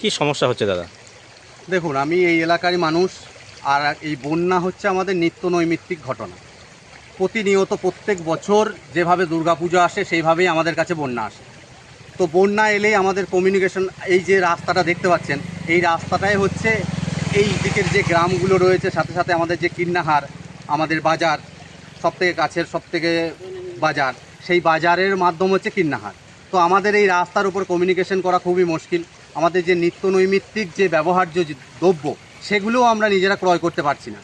কি সমস্যা হচ্ছে দাদা? দেখুন, আমি এই এলাকারই মানুষ, আর এই বন্যা হচ্ছে আমাদের নিত্য নৈমিত্তিক ঘটনা। প্রতিনিয়ত প্রত্যেক বছর যেভাবে দুর্গাপুজো আসে, সেইভাবেই আমাদের কাছে বন্যা আসে। তো বন্যা এলেই আমাদের কমিউনিকেশন এই যে রাস্তাটা দেখতে পাচ্ছেন, এই রাস্তাটাই হচ্ছে এই দিকের যে গ্রামগুলো রয়েছে, সাথে সাথে আমাদের যে কিন্নাহার, আমাদের বাজার সব থেকে কাছের সব থেকে বাজার, সেই বাজারের মাধ্যম হচ্ছে কিন্নাহার। তো আমাদের এই রাস্তার উপর কমিউনিকেশন করা খুবই মুশকিল। আমাদের যে নিত্য নৈমিত্তিক যে ব্যবহার্য দ্রব্য, সেগুলোও আমরা নিজেরা ক্রয় করতে পারছি না।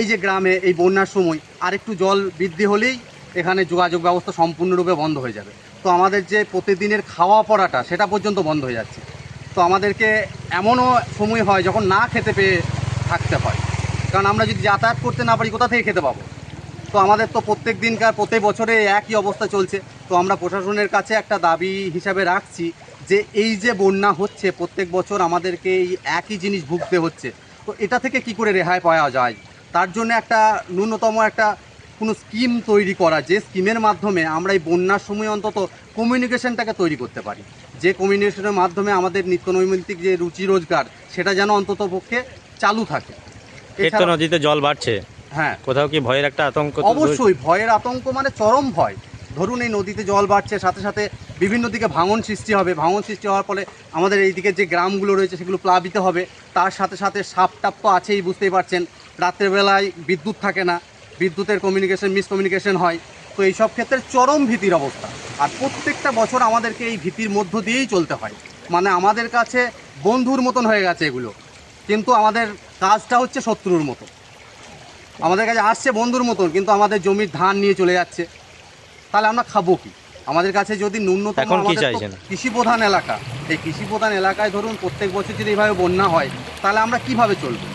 এই যে গ্রামে এই বন্যার সময় আরেকটু জল বৃদ্ধি হলেই এখানে যোগাযোগ ব্যবস্থা সম্পূর্ণরূপে বন্ধ হয়ে যাবে। তো আমাদের যে প্রতিদিনের খাওয়া পড়াটা সেটা পর্যন্ত বন্ধ হয়ে যাচ্ছে। তো আমাদেরকে এমনও সময় হয় যখন না খেতে পেয়ে থাকতে হয়। কারণ আমরা যদি যাতায়াত করতে না পারি, কোথা থেকে খেতে পাবো? তো আমাদের তো প্রত্যেক দিনকার, প্রত্যেক বছরে একই অবস্থা চলছে। তো আমরা প্রশাসনের কাছে একটা দাবি হিসাবে রাখছি যে এই যে বন্যা হচ্ছে প্রত্যেক বছর আমাদেরকে এই একই জিনিস ভুগতে হচ্ছে। তো এটা থেকে কি করে রেহাই পাওয়া যায়? তার জন্য একটা ন্যূনতম একটা কোনো স্কিম তৈরি করা যে স্কিমের মাধ্যমে আমরা এই বন্যার সময় অন্তত কমিউনিকেশনটাকে তৈরি করতে পারি। যে কমিউনিকেশনের মাধ্যমে আমাদের নিত্য নৈমিত্তিক যে রুচি রোজগার সেটা যেন অন্তত পক্ষে চালু থাকে। নদীতে জল বাড়ছে? হ্যাঁ। কোথাও কি ভয়ের একটা আতঙ্ক অবশ্যই ভয়ের আতঙ্ক মানে চরম ভয়। ধরুন এই নদীতে জল বাড়ছে, সাথে সাথে বিভিন্ন দিকে ভাঙন সৃষ্টি হবে। ভাঙন সৃষ্টি হওয়ার ফলে আমাদের এই দিকে যে গ্রামগুলো রয়েছে সেগুলো প্লাবিত হবে। তার সাথে সাথে সাপ টাপ তো আছেই, বুঝতেই পারছেন। রাত্রেবেলায় বিদ্যুৎ থাকে না, বিদ্যুতের কমিউনিকেশন মিসকমিউনিকেশন হয়। তো এই সব ক্ষেত্রে চরম ভীতির অবস্থা। আর প্রত্যেকটা বছর আমাদেরকে এই ভীতির মধ্য দিয়েই চলতে হয়। মানে আমাদের কাছে বন্ধুর মতন হয়ে গেছে এগুলো। কিন্তু আমাদের কাজটা হচ্ছে শত্রুর মতো। আমাদের কাছে আসছে বন্ধুর মতন, কিন্তু আমাদের জমির ধান নিয়ে চলে যাচ্ছে। তাহলে আমরা খাব কি আমাদের কাছে যদি ন্যূনতম এখন কি আমাদের চাইছেন? কৃষি প্রধান এলাকা এই কৃষি প্রধান এলাকায় ধরুন প্রত্যেক বছর যদি এইভাবে বন্যা হয় তাহলে আমরা কীভাবে চলবো